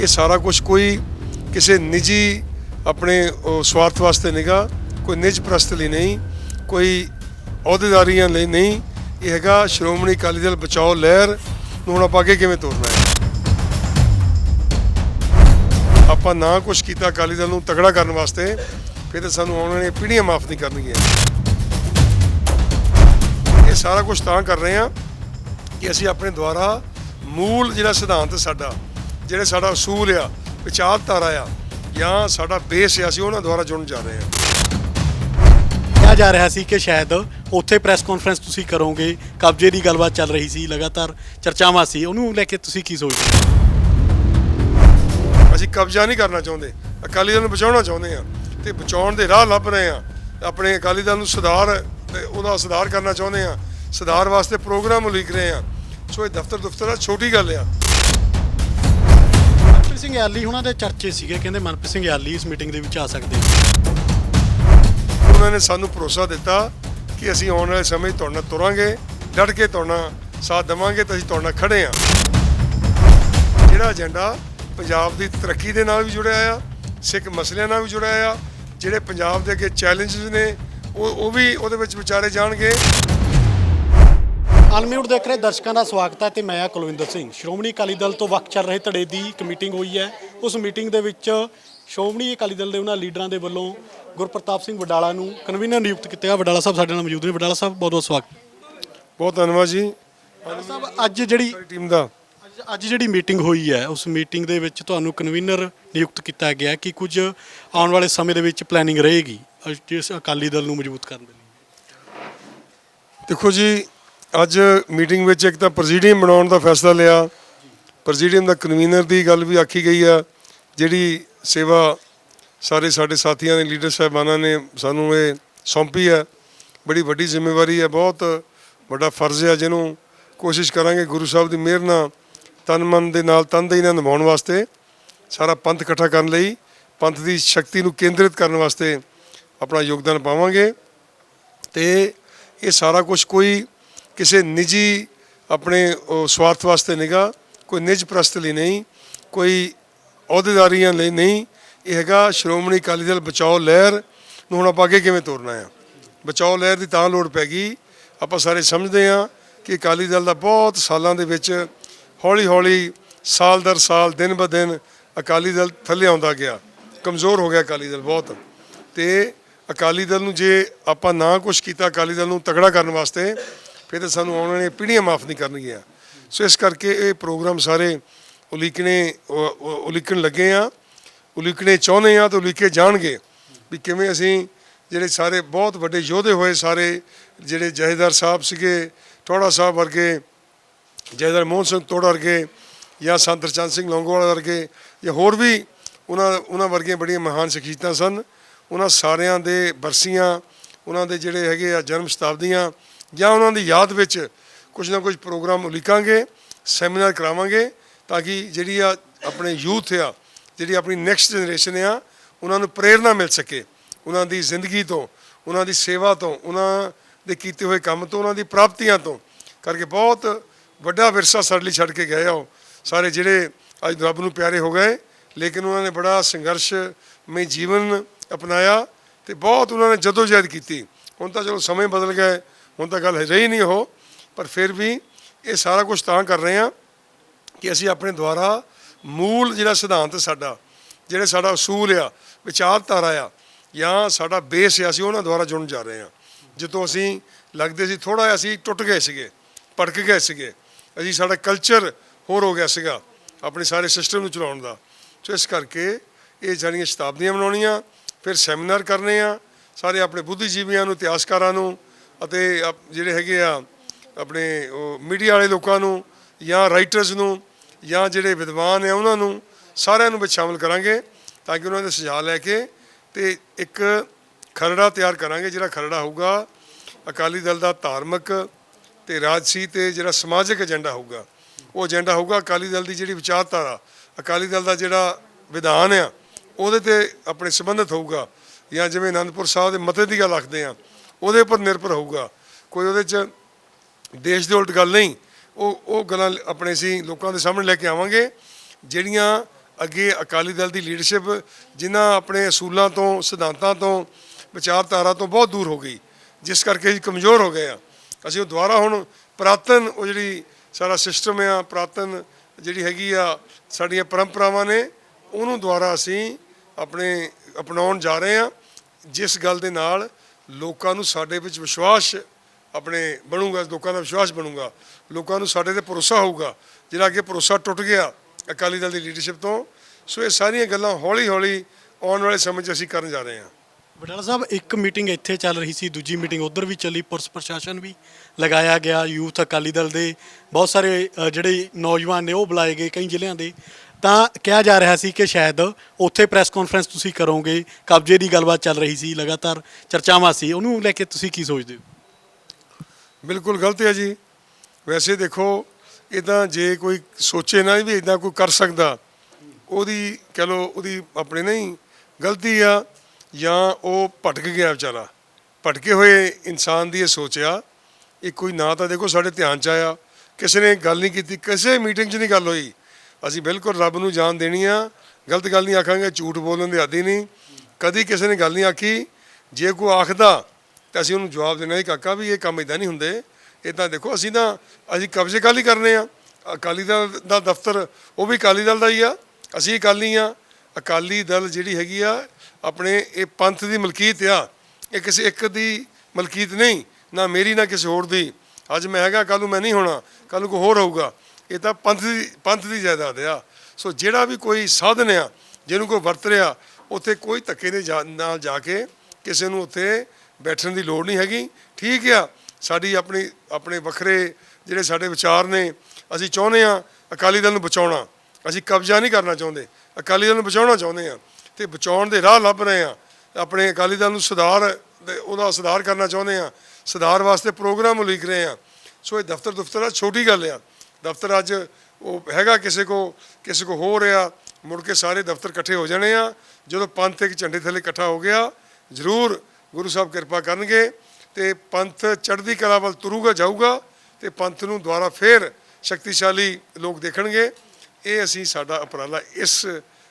ਇਹ ਸਾਰਾ ਕੁਝ ਕੋਈ ਕਿਸੇ ਨਿੱਜੀ ਆਪਣੇ ਸਵਾਰਥ ਵਾਸਤੇ ਨਹੀਂਗਾ ਕੋਈ ਨਿੱਜ ਪ੍ਰਸਤ ਲਈ ਨਹੀਂ, ਕੋਈ ਅਹੁਦੇਦਾਰੀਆਂ ਲਈ ਨਹੀਂ। ਇਹ ਹੈਗਾ ਸ਼੍ਰੋਮਣੀ ਅਕਾਲੀ ਦਲ ਬਚਾਓ ਲਹਿਰ ਨੂੰ ਹੁਣ ਆਪਾਂ ਅੱਗੇ ਕਿਵੇਂ ਤੋਰਨਾ ਹੈ? ਆਪਾਂ ਨਾ ਕੁਝ ਕੀਤਾ ਅਕਾਲੀ ਦਲ ਨੂੰ ਤਗੜਾ ਕਰਨ ਵਾਸਤੇ, ਫਿਰ ਤਾਂ ਸਾਨੂੰ ਆਉਣ ਵਾਲੀਆਂ ਪੀੜ੍ਹੀਆਂ ਮਾਫ ਨਹੀਂ ਕਰਨਗੀਆਂ। ਇਹ ਸਾਰਾ ਕੁਝ ਤਾਂ ਕਰ ਰਹੇ ਹਾਂ ਕਿ ਅਸੀਂ ਆਪਣੇ ਦੁਆਰਾ ਮੂਲ ਜਿਹੜਾ ਸਿਧਾਂਤ ਸਾਡਾ ਜਿਹੜੇ ਸਾਡਾ ਅਸੂਲ ਆ ਵਿਚਾਰਧਾਰਾ ਆ ਜਾਂ ਸਾਡਾ ਬੇਸ ਆ ਅਸੀਂ ਉਹਨਾਂ ਦੁਆਰਾ ਜੁੜਨ ਜਾ ਰਹੇ ਹਾਂ ਕਿਹਾ ਜਾ ਰਿਹਾ ਸੀ ਕਿ ਸ਼ਾਇਦ ਉੱਥੇ ਪ੍ਰੈਸ ਕਾਨਫਰੰਸ ਤੁਸੀਂ ਕਰੋਗੇ ਕਬਜ਼ੇ ਦੀ ਗੱਲਬਾਤ ਚੱਲ ਰਹੀ ਸੀ ਲਗਾਤਾਰ ਚਰਚਾਵਾਂ ਸੀ ਉਹਨੂੰ ਲੈ ਕੇ ਤੁਸੀਂ ਕੀ ਸੋਚਦੇ? ਅਸੀਂ ਕਬਜ਼ਾ ਨਹੀਂ ਕਰਨਾ ਚਾਹੁੰਦੇ ਅਕਾਲੀ ਦਲ ਨੂੰ ਬਚਾਉਣਾ ਚਾਹੁੰਦੇ ਆ ਤੇ ਬਚਾਉਣ ਦੇ ਰਾਹ ਲੱਭ ਰਹੇ ਆ। ਆਪਣੇ ਅਕਾਲੀ ਦਲ ਨੂੰ ਸੁਧਾਰ ਤੇ ਉਹਦਾ ਸੁਧਾਰ ਕਰਨਾ ਚਾਹੁੰਦੇ ਆ ਸੁਧਾਰ ਵਾਸਤੇ ਪ੍ਰੋਗਰਾਮ ਉਲੀਕ ਰਹੇ ਆ। ਸੋ ਇਹ ਦਫ਼ਤਰ ਦਫ਼ਤਰ ਆ ਛੋਟੀ ਗੱਲ ਆ। ਮਨਪ੍ਰੀਤ ਸਿੰਘ ਯਾਲੀ ਹੁਣਾਂ ਦੇ ਚਰਚੇ ਸੀਗੇ, ਕਹਿੰਦੇ ਮਨਪ੍ਰੀਤ ਸਿੰਘ ਯਾਲੀ ਇਸ ਮੀਟਿੰਗ ਦੇ ਵਿੱਚ ਆ ਸਕਦੇ ਨੇ। ਉਹਨਾਂ ਨੇ ਸਾਨੂੰ ਭਰੋਸਾ ਦਿੱਤਾ ਕਿ ਅਸੀਂ ਆਉਣ ਵਾਲੇ ਸਮੇਂ ਤੁਹਾਡੇ ਨਾਲ ਤੁਰਾਂਗੇ, ਡਟ ਕੇ ਤੁਹਾਡੇ ਨਾਲ ਸਾਥ ਦੇਵਾਂਗੇ ਤੇ ਅਸੀਂ ਤੁਹਾਡੇ ਨਾਲ ਖੜੇ ਆ ਜਿਹੜਾ ਏਜੰਡਾ ਪੰਜਾਬ ਦੀ ਤਰੱਕੀ ਦੇ ਨਾਲ ਵੀ ਜੁੜਿਆ ਆ, ਸਿੱਖ ਮਸਲਿਆਂ ਨਾਲ ਵੀ ਜੁੜਿਆ ਆ, ਜਿਹੜੇ ਪੰਜਾਬ ਦੇ ਅੱਗੇ ਚੈਲੰਜਸ ਨੇ, ਉਹ ਉਹ ਵੀ ਉਹਦੇ ਵਿੱਚ ਵਿਚਾਰੇ ਜਾਣਗੇ ਅਨਮਿਊਟ ਦੇਖ ਰਹੇ ਦਰਸ਼ਕਾਂ ਦਾ ਸਵਾਗਤ ਹੈ ਤੇ ਮੈਂ ਆ ਕੁਲਵਿੰਦਰ ਸਿੰਘ। ਸ਼੍ਰੋਮਣੀ ਅਕਾਲੀ ਦਲ ਤੋਂ ਵੱਖ ਚੱਲ ਰਹੇ ਧੜੇ ਦੀ ਇੱਕ ਮੀਟਿੰਗ ਹੋਈ ਹੈ। ਉਸ ਮੀਟਿੰਗ ਦੇ ਵਿੱਚ ਸ਼੍ਰੋਮਣੀ ਅਕਾਲੀ ਦਲ ਦੇ ਉਹਨਾਂ ਲੀਡਰਾਂ ਦੇ ਵੱਲੋਂ ਗੁਰਪ੍ਰਤਾਪ ਸਿੰਘ ਵਡਾਲਾ ਨੂੰ ਕਨਵੀਨਰ ਨਿਯੁਕਤ ਕੀਤਾ। ਗਿਆ ਵਡਾਲਾ ਸਾਹਿਬ ਸਾਡੇ ਨਾਲ ਮੌਜੂਦ ਨੇ। ਵਡਾਲਾ ਸਾਹਿਬ ਬਹੁਤ ਬਹੁਤ ਸਵਾਗਤ। ਬਹੁਤ ਧੰਨਵਾਦ ਜੀ। ਸਾਹਿਬ ਅੱਜ ਜਿਹੜੀ ਟੀਮ ਦਾ। ਅੱਜ- ਜਿਹੜੀ ਮੀਟਿੰਗ ਹੋਈ ਹੈ ਉਸ ਮੀਟਿੰਗ ਦੇ ਵਿੱਚ ਤੁਹਾਨੂੰ ਕਨਵੀਨਰ ਨਿਯੁਕਤ ਕੀਤਾ ਗਿਆ ਕਿ ਕੁਝ ਆਉਣ ਵਾਲੇ ਸਮੇਂ ਦੇ ਵਿੱਚ ਪਲੈਨਿੰਗ ਰਹੇਗੀ ਜਿਸ ਅਕਾਲੀ ਦਲ ਨੂੰ ਮਜ਼ਬੂਤ ਕਰਨ ਦੇ ਲਈ। ਦੇਖੋ ਜੀ ਅੱਜ ਮੀਟਿੰਗ ਵਿੱਚ ਇੱਕ ਤਾਂ ਪ੍ਰੈਜ਼ੀਡੀਅਮ ਬਣਾਉਣ ਦਾ ਫੈਸਲਾ ਲਿਆ। ਪ੍ਰੈਜ਼ੀਡੀਅਮ ਦਾ ਕਨਵੀਨਰ ਦੀ ਗੱਲ ਵੀ ਆਖੀ ਗਈ ਆ। ਜਿਹੜੀ ਸੇਵਾ ਸਾਰੇ ਸਾਡੇ ਸਾਥੀਆਂ ਨੇ ਲੀਡਰ ਸਾਹਿਬਾਨਾਂ ਨੇ ਸਾਨੂੰ ਇਹ ਸੌਂਪੀ ਹੈ ਬੜੀ ਵੱਡੀ ਜ਼ਿੰਮੇਵਾਰੀ ਹੈ ਬਹੁਤ ਵੱਡਾ ਫਰਜ਼ ਹੈ ਜਿਹਨੂੰ ਕੋਸ਼ਿਸ਼ ਕਰਾਂਗੇ ਗੁਰੂ ਸਾਹਿਬ ਦੀ ਮਿਹਰ ਨਾਲ, ਤਨ ਮਨ ਦੇ ਨਾਲ ਤਨਦੇਹੀ ਨਾਲ ਨਿਭਾਉਣ ਵਾਸਤੇ, ਸਾਰਾ ਪੰਥ ਇਕੱਠਾ ਕਰਨ ਲਈ, ਪੰਥ ਦੀ ਸ਼ਕਤੀ ਨੂੰ ਕੇਂਦਰਿਤ ਕਰਨ ਵਾਸਤੇ ਆਪਣਾ ਯੋਗਦਾਨ ਪਾਵਾਂਗੇ। ਤੇ ਇਹ ਸਾਰਾ ਕੁਝ ਕੋਈ ਕਿਸੇ ਨਿੱਜੀ ਆਪਣੇ ਉਹ, ਸਵਾਰਥ ਵਾਸਤੇ ਨਹੀਂਗਾ ਕੋਈ ਨਿੱਜ ਪ੍ਰਸਤ ਲਈ ਨਹੀਂ ਕੋਈ ਅਹੁਦੇਦਾਰੀਆਂ ਲਈ ਨਹੀਂ ਇਹ ਹੈਗਾ ਸ਼੍ਰੋਮਣੀ ਅਕਾਲੀ ਦਲ ਬਚਾਓ ਲਹਿਰ ਨੂੰ ਹੁਣ ਆਪਾਂ ਅੱਗੇ ਕਿਵੇਂ ਤੋਰਨਾ ਆ। ਬਚਾਓ ਲਹਿਰ ਦੀ ਤਾਂ ਲੋੜ ਪੈ ਗਈ। ਆਪਾਂ ਸਾਰੇ ਸਮਝਦੇ ਹਾਂ ਕਿ ਅਕਾਲੀ ਦਲ ਦਾ ਬਹੁਤ ਸਾਲਾਂ ਦੇ ਵਿੱਚ ਹੌਲੀ ਹੌਲੀ ਸਾਲ ਦਰ ਸਾਲ ਦਿਨ ਬ ਦਿਨ ਅਕਾਲੀ ਦਲ ਥੱਲੇ ਆਉਂਦਾ ਗਿਆ। ਕਮਜ਼ੋਰ ਹੋ ਗਿਆ ਅਕਾਲੀ ਦਲ ਬਹੁਤ। ਤੇ ਅਕਾਲੀ ਦਲ ਨੂੰ ਜੇ ਆਪਾਂ ਨਾ ਕੁਝ ਕੀਤਾ ਅਕਾਲੀ ਦਲ ਨੂੰ ਤਗੜਾ ਕਰਨ ਵਾਸਤੇ ਫਿਰ ਤਾਂ ਸਾਨੂੰ ਆਉਣ ਵਾਲੀਆਂ ਪੀੜ੍ਹੀਆਂ ਮਾਫ ਨਹੀਂ ਕਰਨਗੀਆਂ। ਸੋ ਇਸ ਕਰਕੇ ਇਹ ਪ੍ਰੋਗਰਾਮ ਸਾਰੇ ਉਲੀਕਣੇ ਉਲੀਕਣ ਲੱਗੇ ਆ। ਉਲੀਕਣੇ ਚਾਹੁੰਦੇ ਆ ਤੇ ਉਲੀਕੇ ਜਾਣਗੇ ਵੀ ਕਿਵੇਂ ਅਸੀਂ ਜਿਹੜੇ ਸਾਰੇ ਬਹੁਤ ਵੱਡੇ ਯੋਧੇ ਹੋਏ ਸਾਰੇ, ਜਿਹੜੇ ਜਹੇਦਾਰ ਸਾਹਿਬ ਸੀਗੇ ਟੋੜਾ ਸਾਹਿਬ ਵਰਗੇ ਜੈਦਰ ਮੋਹਨ ਸਿੰਘ ਤੋੜ ਵਰਗੇ ਜਾਂ ਸੰਤ ਚੰਦ ਸਿੰਘ ਲੌਂਗੋਵਾਲ ਵਰਗੇ ਜਾਂ ਹੋਰ ਵੀ ਉਹਨਾਂ ਉਹਨਾਂ ਵਰਗੀਆਂ ਬੜੀਆਂ ਮਹਾਨ ਸ਼ਖਸੀਅਤਾਂ ਸਨ। ਉਹਨਾਂ ਸਾਰਿਆਂ ਦੇ ਬਰਸੀਆਂ, ਉਹਨਾਂ ਦੇ ਜਿਹੜੇ ਹੈਗੇ ਆ ਜਨਮ ਸ਼ਤਾਬਦੀਆਂ ਜਾਂ ਉਹਨਾਂ ਦੀ ਯਾਦ ਵਿੱਚ ਕੁਝ ਨਾ ਕੁਝ ਪ੍ਰੋਗਰਾਮ ਉਲੀਕਾਂਗੇ ਸੈਮੀਨਾਰ ਕਰਾਵਾਂਗੇ ਤਾਂ ਕਿ ਜਿਹੜੀ ਆ ਆਪਣੇ ਯੂਥ ਆ, ਜਿਹੜੀ ਆਪਣੀ ਨੈਕਸਟ ਜਨਰੇਸ਼ਨ ਆ, ਉਹਨਾਂ ਨੂੰ ਪ੍ਰੇਰਣਾ ਮਿਲ ਸਕੇ। ਉਹਨਾਂ ਦੀ ਜ਼ਿੰਦਗੀ ਤੋਂ, ਉਹਨਾਂ ਦੀ ਸੇਵਾ ਤੋਂ, ਉਹਨਾਂ ਦੇ ਕੀਤੇ ਹੋਏ ਕੰਮ ਤੋਂ, ਉਹਨਾਂ ਦੀ ਪ੍ਰਾਪਤੀਆਂ ਤੋਂ ਕਰਕੇ ਬਹੁਤ ਵੱਡਾ ਵਿਰਸਾ ਸਾਡੇ ਲਈ ਛੱਡ ਕੇ ਗਏ ਆ ਉਹ। ਸਾਰੇ ਜਿਹੜੇ ਅੱਜ ਰੱਬ ਨੂੰ ਪਿਆਰੇ ਹੋ ਗਏ, ਲੇਕਿਨ ਉਹਨਾਂ ਨੇ ਬੜਾ ਸੰਘਰਸ਼ ਮੇ ਜੀਵਨ ਅਪਣਾਇਆ ਤੇ ਬਹੁਤ ਉਹਨਾਂ ਨੇ ਜਦੋਜਹਿਦ ਕੀਤੀ। ਹੁਣ ਤਾਂ ਚਲੋ ਸਮੇਂ ਬਦਲ ਗਏ ਹੁਣ ਤਾਂ ਗੱਲ ਰਹੀ ਨਹੀਂ ਉਹ, ਪਰ ਫਿਰ ਵੀ ਇਹ ਸਾਰਾ ਕੁਝ ਤਾਂ ਕਰ ਰਹੇ ਆ ਕਿ ਅਸੀਂ ਆਪਣੇ ਦੁਆਰਾ ਮੂਲ ਜਿਹੜਾ ਸਿਧਾਂਤ ਸਾਡਾ, ਜਿਹੜੇ ਸਾਡਾ ਅਸੂਲ ਆ, ਵਿਚਾਰਧਾਰਾ ਆ, ਜਾਂ ਸਾਡਾ ਬੇਸ ਆ, ਅਸੀਂ ਉਹਨਾਂ ਦੁਆਰਾ ਜੁੜਨ ਜਾ ਰਹੇ ਆ ਜਦੋਂ ਅਸੀਂ ਲੱਗਦੇ ਸੀ ਥੋੜਾ ਅਸੀਂ ਟੁੱਟ ਗਏ ਸੀਗੇ, ਭੜਕ ਗਏ ਸੀਗੇ, ਅਸੀਂ ਸਾਡਾ ਕਲਚਰ ਹੋਰ ਹੋ ਗਿਆ ਸੀਗਾ, ਆਪਣੇ ਸਾਰੇ ਸਿਸਟਮ ਨੂੰ ਚਲਾਉਣ ਦਾ। ਸੋ ਇਸ ਕਰਕੇ ਇਹ ਜਿਹੜੀਆਂ ਸ਼ਤਾਬਦੀਆਂ ਬਣਾਉਣੀਆਂ ਫਿਰ ਸੈਮੀਨਾਰ ਕਰਨੇ ਆ, ਸਾਰੇ ਆਪਣੇ ਬੁੱਧੀਜੀਵੀਆਂ ਨੂੰ, ਇਤਿਹਾਸਕਾਰਾਂ ਨੂੰ ਅਤੇ ਆਪ- ਜਿਹੜੇ ਹੈਗੇ ਆ, ਆਪਣੇ ਉਹ ਮੀਡੀਆ ਵਾਲੇ ਲੋਕਾਂ ਨੂੰ ਜਾਂ ਰਾਈਟਰਸ ਨੂੰ ਜਾਂ ਜਿਹੜੇ ਵਿਦਵਾਨ ਆ ਉਹਨਾਂ ਨੂੰ ਸਾਰਿਆਂ ਨੂੰ ਵਿੱਚ ਸ਼ਾਮਲ ਕਰਾਂਗੇ ਤਾਂ ਕਿ ਉਹਨਾਂ ਦੇ ਸੁਝਾਅ ਲੈ ਕੇ ਤੇ ਇੱਕ ਖਰੜਾ ਤਿਆਰ ਕਰਾਂਗੇ ਜਿਹੜਾ ਖਰੜਾ ਹੋਊਗਾ, ਅਕਾਲੀ ਦਲ ਦਾ ਧਾਰਮਿਕ ਤੇ ਰਾਜਸੀ ਤੇ ਜਿਹੜਾ ਸਮਾਜਿਕ ਏਜੰਡਾ ਹੋਊਗਾ। ਉਹ ਏਜੰਡਾ ਹੋਊਗਾ ਅਕਾਲੀ ਦਲ ਦੀ ਜਿਹੜੀ ਵਿਚਾਰਧਾਰਾ, ਅਕਾਲੀ ਦਲ ਦਾ ਜਿਹੜਾ ਵਿਧਾਨ ਆ, ਉਹਦੇ ਤੇ ਆਪਣੇ ਸੰਬੰਧਿਤ ਹੋਊਗਾ। ਜਾਂ ਜਿਵੇਂ ਅਨੰਦਪੁਰ ਸਾਹਿਬ ਦੇ ਮਤੇ ਦੀ ਗੱਲ ਆਖਦੇ ਆ ਉਹਦੇ ਉੱਪਰ ਨਿਰਭਰ ਹੋਊਗਾ। ਕੋਈ ਉਹਦੇ 'ਚ ਦੇਸ਼ ਦੇ ਉਲਟ ਗੱਲ ਨਹੀਂ, ਉਹ ਉਹ ਗੱਲਾਂ ਆਪਣੇ ਅਸੀਂ ਲੋਕਾਂ ਦੇ ਸਾਹਮਣੇ ਲੈ ਕੇ ਆਵਾਂਗੇ, ਜਿਹੜੀਆਂ ਅੱਗੇ ਅਕਾਲੀ ਦਲ ਦੀ ਲੀਡਰਸ਼ਿਪ ਜਿਨ੍ਹਾਂ ਆਪਣੇ ਅਸੂਲਾਂ ਤੋਂ, ਸਿਧਾਂਤਾਂ ਤੋਂ, ਵਿਚਾਰਧਾਰਾ ਤੋਂ ਬਹੁਤ ਦੂਰ ਹੋ ਗਈ, ਜਿਸ ਕਰਕੇ ਅਸੀਂ ਕਮਜ਼ੋਰ ਹੋ ਗਏ ਆ ਅਸੀਂ ਉਹ ਦੁਬਾਰਾ ਹੁਣ ਪ੍ਰਾਤਨ ਉਹ ਜਿਹੜੀ ਸਾਰਾ ਸਿਸਟਮ ਆ, ਪ੍ਰਾਤਨ ਜਿਹੜੀ ਹੈਗੀ ਆ, ਸਾਡੀਆਂ ਪਰੰਪਰਾਵਾਂ ਨੇ, ਉਹਨੂੰ ਦੁਆਰਾ ਅਸੀਂ ਆਪਣੇ ਅਪਣਾਉਣ ਜਾ ਰਹੇ ਆ ਜਿਸ ਗੱਲ ਦੇ ਨਾਲ ਲੋਕਾਂ ਨੂੰ ਸਾਡੇ ਵਿੱਚ ਵਿਸ਼ਵਾਸ ਆਪਣੇ ਬਣੂਗਾ, ਲੋਕਾਂ ਦਾ ਵਿਸ਼ਵਾਸ ਬਣੂਗਾ। ਲੋਕਾਂ ਨੂੰ ਸਾਡੇ ਤੇ ਭਰੋਸਾ ਹੋਊਗਾ। ਜਿਹੜਾ ਅੱਗੇ ਭਰੋਸਾ ਟੁੱਟ ਗਿਆ ਅਕਾਲੀ ਦਲ ਦੀ ਲੀਡਰਸ਼ਿਪ ਤੋਂ, ਸੋ ਇਹ ਸਾਰੀਆਂ ਗੱਲਾਂ ਹੌਲੀ ਹੌਲੀ ਆਉਣ ਵਾਲੇ ਸਮੇਂ 'ਚ ਅਸੀਂ ਕਰਨ ਜਾ ਰਹੇ ਹਾਂ। ਬਟਾਲਾ ਸਾਹਿਬ, ਇੱਕ ਮੀਟਿੰਗ ਇੱਥੇ ਚੱਲ ਰਹੀ ਸੀ, ਦੂਜੀ ਮੀਟਿੰਗ ਉਧਰ ਵੀ ਚੱਲੀ, ਪੁਲਿਸ ਪ੍ਰਸ਼ਾਸਨ ਵੀ ਲਗਾਇਆ ਗਿਆ, ਯੂਥ ਅਕਾਲੀ ਦਲ ਦੇ ਬਹੁਤ ਸਾਰੇ ਜਿਹੜੇ ਨੌਜਵਾਨ ਨੇ ਉਹ ਬੁਲਾਏ ਗਏ ਕਈ ਜ਼ਿਲ੍ਹਿਆਂ ਦੇ। ਤਾਂ ਕਿਹਾ ਜਾ ਰਿਹਾ ਸੀ ਕਿ ਸ਼ਾਇਦ ਉੱਥੇ ਪ੍ਰੈਸ ਕਾਨਫਰੰਸ ਤੁਸੀਂ ਕਰੋਗੇ, ਕਬਜ਼ੇ ਦੀ ਗੱਲਬਾਤ ਚੱਲ ਰਹੀ ਸੀ, ਲਗਾਤਾਰ ਚਰਚਾਵਾਂ ਸੀ, ਉਹਨੂੰ ਲੈ ਕੇ ਤੁਸੀਂ ਕੀ ਸੋਚਦੇ ਹੋ? ਬਿਲਕੁਲ ਗਲਤ ਹੈ ਜੀ। ਵੈਸੇ ਦੇਖੋ ਇਹ ਤਾਂ ਜੇ ਕੋਈ ਸੋਚੇ ਨਾ ਵੀ ਇਦਾਂ ਕੋਈ ਕਰ ਸਕਦਾ, ਉਹਦੀ ਕਹ ਲੋ ਉਹਦੀ ਆਪਣੇ ਨਹੀਂ, ਗਲਤੀ ਆ, ਜਾਂ ਉਹ ਭਟਕ ਗਿਆ ਵਿਚਾਰਾ। ਭਟਕੇ ਹੋਏ ਇਨਸਾਨ ਦੀ ਇਹ ਸੋਚਿਆ ਇਹ ਕੋਈ ਨਾ ਤਾਂ ਦੇਖੋ ਸਾਡੇ ਧਿਆਨ ਚ ਆਇਆ, ਕਿਸੇ ਨੇ ਗੱਲ ਨਹੀਂ ਕੀਤੀ, ਕਿਸੇ ਮੀਟਿੰਗ 'ਚ ਨਹੀਂ ਗੱਲ ਹੋਈ। ਅਸੀਂ ਬਿਲਕੁਲ ਰੱਬ ਨੂੰ ਜਾਣ ਦੇਣੀ ਆ। ਗਲਤ ਗੱਲ ਨਹੀਂ ਆਖਾਂਗੇ, ਝੂਠ ਬੋਲਣ ਦੇ ਆਦੀ ਨਹੀਂ। ਕਦੀ ਕਿਸੇ ਨੇ ਗੱਲ ਨਹੀਂ ਆਖੀ। ਜੇ ਕੋਈ ਆਖਦਾ, ਤਾਂ ਅਸੀਂ ਉਹਨੂੰ ਜਵਾਬ ਦੇਣਾ। ਹੀ ਕਾਕਾ ਵੀ ਇਹ ਕੰਮ ਇਦਾਂ ਨਹੀਂ ਹੁੰਦੇ। ਇਹ ਤਾਂ ਦੇਖੋ, ਅਸੀਂ ਤਾਂ ਅਸੀਂ ਕਬਜ਼ੇ ਕਾਲੀ ਕਰਨੇ ਆ। ਅਕਾਲੀ ਦਲ ਦਾ ਦਫ਼ਤਰ, ਉਹ ਵੀ ਅਕਾਲੀ ਦਲ ਦਾ ਹੀ ਆ। ਅਸੀਂ ਅਕਾਲੀ ਆ। ਅਕਾਲੀ ਦਲ ਜਿਹੜੀ ਹੈਗੀ ਆ, ਆਪਣੇ ਇਹ ਪੰਥ ਦੀ ਮਲਕੀਤ ਆ। ਇਹ ਕਿਸੇ ਇੱਕ ਦੀ ਮਲਕੀਤ ਨਹੀਂ, ਨਾ ਮੇਰੀ, ਨਾ ਕਿਸੇ ਹੋਰ ਦੀ। ਅੱਜ ਮੈਂ ਹੈਗਾ ਕੱਲ ਨੂੰ ਮੈਂ ਨਹੀਂ ਹੋਣਾ। ਕੱਲ ਨੂੰ ਕੋਈ ਹੋਰ ਹੋਊਗਾ। ਇਹ ਤਾਂ ਪੰਥ ਦੀ ਪੰਥ ਦੀ ਜਾਇਦਾਦ ਆ। ਸੋ ਜਿਹੜਾ ਵੀ ਕੋਈ ਸਾਧਨ ਆ, ਜਿਹਨੂੰ ਕੋਈ ਵਰਤ ਰਿਹਾ, ਉੱਥੇ ਕੋਈ ਧੱਕੇ ਦੇ ਜਾ- ਨਾਲ ਜਾ ਕੇ ਕਿਸੇ ਨੂੰ ਉੱਥੇ ਬੈਠਣ ਦੀ ਲੋੜ ਨਹੀਂ ਹੈਗੀ। ਠੀਕ ਆ, ਸਾਡੀ ਆਪਣੀ, ਆਪਣੇ ਵੱਖਰੇ ਜਿਹੜੇ ਸਾਡੇ ਵਿਚਾਰ ਨੇ, ਅਸੀਂ ਚਾਹੁੰਦੇ ਆ ਅਕਾਲੀ ਦਲ ਨੂੰ ਬਚਾਉਣਾ। ਅਸੀਂ ਕਬਜ਼ਾ ਨਹੀਂ ਕਰਨਾ ਚਾਹੁੰਦੇ। ਅਕਾਲੀ ਦਲ ਨੂੰ ਬਚਾਉਣਾ ਚਾਹੁੰਦੇ ਆ ਤੇ ਬਚਾਉਣ ਦੇ ਰਾਹ ਲੱਭ ਰਹੇ ਆ ਆਪਣੇ ਅਕਾਲੀ ਦਲ ਨੂੰ ਸੁਧਾਰ ਉਹਦਾ ਸੁਧਾਰ ਕਰਨਾ ਚਾਹੁੰਦੇ ਆ ਸੁਧਾਰ ਵਾਸਤੇ ਪ੍ਰੋਗਰਾਮ ਉਲੀਕ ਰਹੇ ਆ ਸੋ ਇਹ ਦਫ਼ਤਰ ਦਫ਼ਤਰ ਆ, ਛੋਟੀ ਗੱਲ ਆ। ਦਫ਼ਤਰ ਅੱਜ ਉਹ ਹੈਗਾ ਕਿਸੇ ਕੋ ਕਿਸੇ ਕੋ ਹੋ ਰਿਹਾ, ਮੁੜ ਕੇ ਸਾਰੇ ਦਫ਼ਤਰ ਇਕੱਠੇ ਹੋ ਜਾਣੇ ਆ। ਜਦੋਂ ਪੰਥ ਇੱਕ ਝੰਡੇ ਥੱਲੇ ਇਕੱਠਾ ਹੋ ਗਿਆ, ਜ਼ਰੂਰ ਗੁਰੂ ਸਾਹਿਬ ਕਿਰਪਾ ਕਰਨਗੇ ਤੇ ਪੰਥ ਚੜ੍ਹਦੀ ਕਲਾ ਵੱਲ ਤੁਰੂਗਾ, ਜਾਊਗਾ ਤੇ ਪੰਥ ਨੂੰ ਦੁਬਾਰਾ ਫੇਰ ਸ਼ਕਤੀਸ਼ਾਲੀ ਲੋਕ ਦੇਖਣਗੇ। ਇਹ ਅਸੀਂ ਸਾਡਾ ਉਪਰਾਲਾ ਇਸ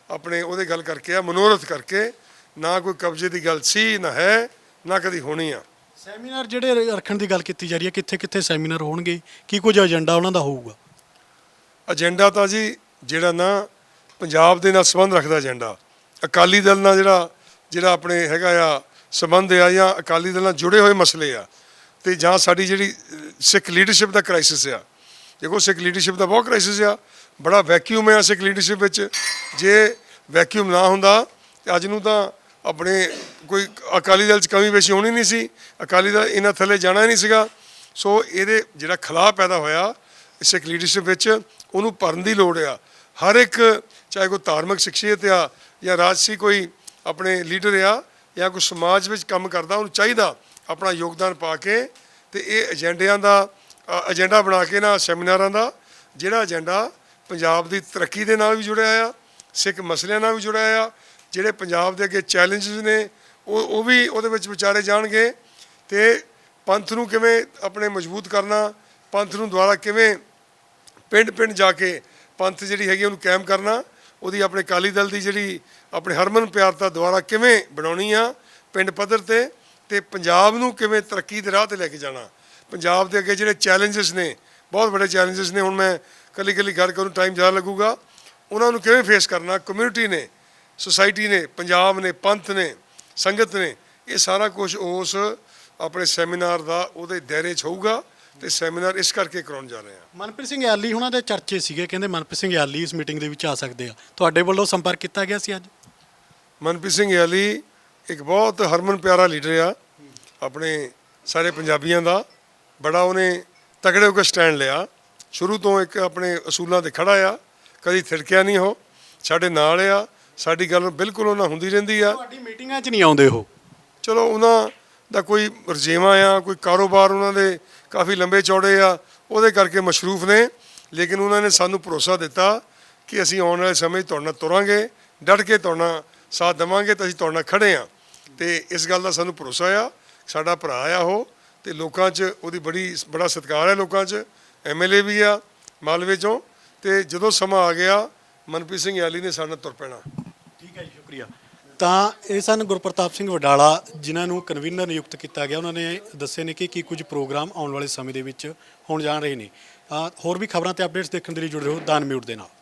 ਆਪਣੇ ਉਹਦੇ ਗੱਲ ਕਰਕੇ ਆ, ਮਨੋਰਥ ਕਰਕੇ। ਨਾ ਕੋਈ ਕਬਜ਼ੇ ਦੀ ਗੱਲ ਸੀ, ਨਾ ਹੈ, ਨਾ ਕਦੀ ਹੋਣੀ ਆ। ਸੈਮੀਨਾਰ ਜਿਹੜੇ ਰੱਖਣ ਦੀ ਗੱਲ ਕੀਤੀ ਜਾ ਰਹੀ ਹੈ ਕਿੱਥੇ ਕਿੱਥੇ ਸੈਮੀਨਾਰ ਹੋਣਗੇ? ਕੀ ਕੁਝ ਏਜੰਡਾ ਉਹਨਾਂ ਦਾ ਹੋਊਗਾ? ਏਜੰਡਾ ਤਾਂ ਜੀ ਜਿਹੜਾ ਨਾ ਪੰਜਾਬ ਦੇ ਨਾਲ ਸੰਬੰਧ ਰੱਖਦਾ ਏਜੰਡਾ। ਅਕਾਲੀ ਦਲ ਨਾਲ ਜਿਹੜਾ ਜਿਹੜਾ ਆਪਣੇ ਹੈਗਾ ਆ ਸੰਬੰਧ ਆ ਜਾਂ ਅਕਾਲੀ ਦਲ ਨਾਲ ਜੁੜੇ ਹੋਏ ਮਸਲੇ ਆ, ਤੇ ਜਾਂ ਸਾਡੀ ਜਿਹੜੀ ਸਿੱਖ ਲੀਡਰਸ਼ਿਪ ਦਾ ਕ੍ਰਾਈਸਿਸ ਆ। ਦੇਖੋ ਸਿੱਖ ਲੀਡਰਸ਼ਿਪ ਦਾ ਬਹੁਤ ਕ੍ਰਾਈਸਿਸ ਆ, ਬੜਾ ਵੈਕਿਊਮ ਆ ਸਿੱਖ ਲੀਡਰਸ਼ਿਪ ਵਿੱਚ। ਜੇ ਵੈਕਿਊਮ ਨਾ ਹੁੰਦਾ, ਤੇ ਅੱਜ ਨੂੰ ਤਾਂ ਆਪਣੇ ਕੋਈ ਅਕਾਲੀ ਦਲ ਚ ਕਮੀ ਪੇਸ਼ੀ ਹੋਣੀ ਨਹੀਂ ਸੀ, ਅਕਾਲੀ ਦਲ ਇਹਨਾਂ ਥੱਲੇ ਜਾਣਾ ਹੀ ਨਹੀਂ ਸੀਗਾ। ਸੋ ਇਹਦੇ ਜਿਹੜਾ ਖਲਾਅ ਪੈਦਾ ਹੋਇਆ, ਸਿੱਖ ਲੀਡਰਸ਼ਿਪ ਵਿੱਚ, ਉਹਨੂੰ ਭਰਨ ਦੀ ਲੋੜ ਆ। ਹਰ ਇੱਕ ਚਾਹੇ ਕੋਈ ਧਾਰਮਿਕ ਸ਼ਖਸੀਅਤ ਆ ਜਾਂ ਰਾਜਸੀ ਕੋਈ ਆਪਣੇ ਲੀਡਰ ਆ ਜਾਂ ਕੋਈ ਸਮਾਜ ਵਿੱਚ ਕੰਮ ਕਰਦਾ, ਉਹਨੂੰ ਚਾਹੀਦਾ ਆਪਣਾ ਯੋਗਦਾਨ ਪਾ ਕੇ ਤੇ ਇਹ ਏਜੰਡਿਆਂ ਦਾ ਏਜੰਡਾ ਬਣਾ ਕੇ ਨਾ, ਸੈਮੀਨਾਰਾਂ ਦਾ, ਜਿਹੜਾ ਏਜੰਡਾ ਪੰਜਾਬ ਦੀ ਤਰੱਕੀ ਦੇ ਨਾਲ ਵੀ ਜੁੜਿਆ ਆ, ਸਿੱਖ ਮਸਲਿਆਂ ਨਾਲ ਵੀ ਜੁੜਿਆ ਆ ਜਿਹੜੇ ਪੰਜਾਬ ਦੇ ਅੱਗੇ ਚੈਲੰਜਸ ਨੇ, ਉਹ ਉਹ ਵੀ ਉਹਦੇ ਵਿੱਚ ਵਿਚਾਰੇ ਜਾਣਗੇ ਤੇ ਪੰਥ ਨੂੰ ਕਿਵੇਂ ਆਪਣੇ ਮਜ਼ਬੂਤ ਕਰਨਾ, ਪੰਥ ਨੂੰ ਦੁਆਰਾ ਕਿਵੇਂ ਪਿੰਡ ਪਿੰਡ ਜਾ ਕੇ ਪੰਥ ਜਿਹੜੀ ਹੈਗੀ ਉਹਨੂੰ ਕਾਇਮ ਕਰਨਾ, ਉਹਦੀ ਆਪਣੇ ਕਾਲੀ ਦਲ ਦੀ ਜਿਹੜੀ ਆਪਣੇ ਹਰਮਨ ਪਿਆਰਤਾ ਦੁਆਰਾ ਕਿਵੇਂ ਬਣਾਉਣੀ ਆ ਪਿੰਡ ਪੱਧਰ ਤੇ ਤੇ ਪੰਜਾਬ ਨੂੰ ਕਿਵੇਂ ਤਰੱਕੀ ਦੇ ਰਾਹ ਤੇ ਲੈ ਕੇ ਜਾਣਾ। ਪੰਜਾਬ ਦੇ ਅੱਗੇ ਜਿਹੜੇ ਚੈਲੰਜਸ ਨੇ, ਬਹੁਤ ਵੱਡੇ ਚੈਲੰਜਸ ਨੇ, ਹੁਣ ਮੈਂ ਕੱਲੀ ਕੱਲੀ ਗੱਲ ਕਰੂੰ ਟਾਈਮ ਜ਼ਿਆਦਾ ਲੱਗੂਗਾ। ਉਹਨਾਂ ਨੂੰ ਕਿਵੇਂ ਫੇਸ ਕਰਨਾ ਕਮਿਊਨਿਟੀ ਨੇ ਸੁਸਾਇਟੀ ਨੇ ਪੰਜਾਬ ਨੇ ਪੰਥ ਨੇ ਸੰਗਤ ਨੇ ਇਹ ਸਾਰਾ ਕੁਝ ਉਸ ਆਪਣੇ ਸੈਮੀਨਾਰ ਦਾ ਉਹਦੇ ਦਾਇਰੇ 'ਚ ਹੋਊਗਾ ਤੇ ਸੈਮੀਨਾਰ ਇਸ ਕਰਕੇ ਕਰਾਉਣ ਜਾ ਰਹੇ ਹਾਂ। ਮਨਪ੍ਰੀਤ ਸਿੰਘ ਯਾਲੀ ਉਹਨਾਂ ਦੇ ਚਰਚੇ ਸੀਗੇ ਕਹਿੰਦੇ ਮਨਪ੍ਰੀਤ ਸਿੰਘ ਯਾਲੀ ਇਸ ਮੀਟਿੰਗ ਦੇ ਵਿੱਚ ਆ ਸਕਦੇ ਆ। ਤੁਹਾਡੇ ਵੱਲੋਂ ਸੰਪਰਕ ਕੀਤਾ ਗਿਆ ਸੀ ਅੱਜ? ਮਨਪ੍ਰੀਤ ਸਿੰਘ ਯਾਲੀ ਇੱਕ ਬਹੁਤ ਹਰਮਨ ਪਿਆਰਾ ਲੀਡਰ ਆ ਆਪਣੇ ਸਾਰੇ ਪੰਜਾਬੀਆਂ ਦਾ ਬੜਾ ਉਹਨੇ ਤਕੜੇ ਹੋ ਕੇ ਸਟੈਂਡ ਲਿਆ। ਸ਼ੁਰੂ ਤੋਂ ਇੱਕ ਆਪਣੇ ਅਸੂਲਾਂ ਤੇ ਖੜਾ ਆ ਕਦੀ ਥਿੜਕਿਆ ਨਹੀਂ ਉਹ ਸਾਡੇ ਨਾਲ ਆ ਸਾਡੀ ਗੱਲ ਬਿਲਕੁਲ ਉਹਨਾਂ ਹੁੰਦੀ ਰਹਿੰਦੀ ਆ। ਤੁਹਾਡੀ ਮੀਟਿੰਗਾਂ 'ਚ ਨਹੀਂ ਆਉਂਦੇ ਉਹ? ਚਲੋ ਉਹਨਾਂ ਦਾ ਕੋਈ ਰਜੇਵਾ ਆ ਕੋਈ ਕਾਰੋਬਾਰ ਉਹਨਾਂ ਦੇ ਕਾਫੀ ਲੰਬੇ ਚੌੜੇ ਆ ਉਹਦੇ ਕਰਕੇ ਮਸ਼ਰੂਫ ਨੇ। ਲੇਕਿਨ ਉਹਨਾਂ ਨੇ ਸਾਨੂੰ ਭਰੋਸਾ ਦਿੱਤਾ ਕਿ ਅਸੀਂ ਆਉਣ ਵਾਲੇ ਸਮੇਂ 'ਚ ਤੁਹਾਡੇ ਨਾਲ ਤੁਰਾਂਗੇ ਡਟ ਕੇ ਤੁਹਾਡੇ ਸਾਥ ਦੇਵਾਂਗੇ ਤੇ ਅਸੀਂ ਤੁਹਾਡੇ ਖੜੇ ਆ। ਤੇ ਇਸ ਗੱਲ ਦਾ ਸਾਨੂੰ ਭਰੋਸਾ ਆ ਸਾਡਾ ਭਰਾ ਆ ਉਹ ਤੇ ਲੋਕਾਂ 'ਚ ਉਹਦੀ ਬੜੀ ਬੜਾ ਸਤਿਕਾਰ ਹੈ ਲੋਕਾਂ 'ਚ ਐਮਐਲਏ ਵੀ ਆ ਮਾਲਵੇ ਚੋਂ। ਤੇ ਜਦੋਂ ਸਮਾਂ ਆ ਗਿਆ ਮਨਪ੍ਰੀਤ ਸਿੰਘ ਯਾਲੀ ਨੇ ਸਾਡੇ ਨਾਲ ਤੁਰ ਪੈਣਾ। ਠੀਕ ਹੈ ਜੀ ਸ਼ੁਕਰੀਆ। ਤਾਂ ਇਹ ਸਨ ਗੁਰਪ੍ਰਤਾਪ ਸਿੰਘ ਵਡਾਲਾ ਜਿਨ੍ਹਾਂ ਨੂੰ ਕਨਵੀਨਰ ਨਿਯੁਕਤ ਕੀਤਾ ਗਿਆ। ਉਹਨਾਂ ਨੇ ਦੱਸੇ ਨੇ ਕਿ ਕੀ ਕੁਝ ਪ੍ਰੋਗਰਾਮ ਆਉਣ ਵਾਲੇ ਸਮੇਂ ਦੇ ਵਿੱਚ ਹੋਣ ਜਾ ਰਹੇ ਨੇ। ਅ, ਹੋਰ ਵੀ ਖਬਰਾਂ ਤੇ ਅਪਡੇਟਸ ਦੇਖਣ ਦੇ ਲਈ ਜੁੜੇ ਰਹੋ ਦਾਨ ਮਿਊਟ ਦੇ ਨਾਲ।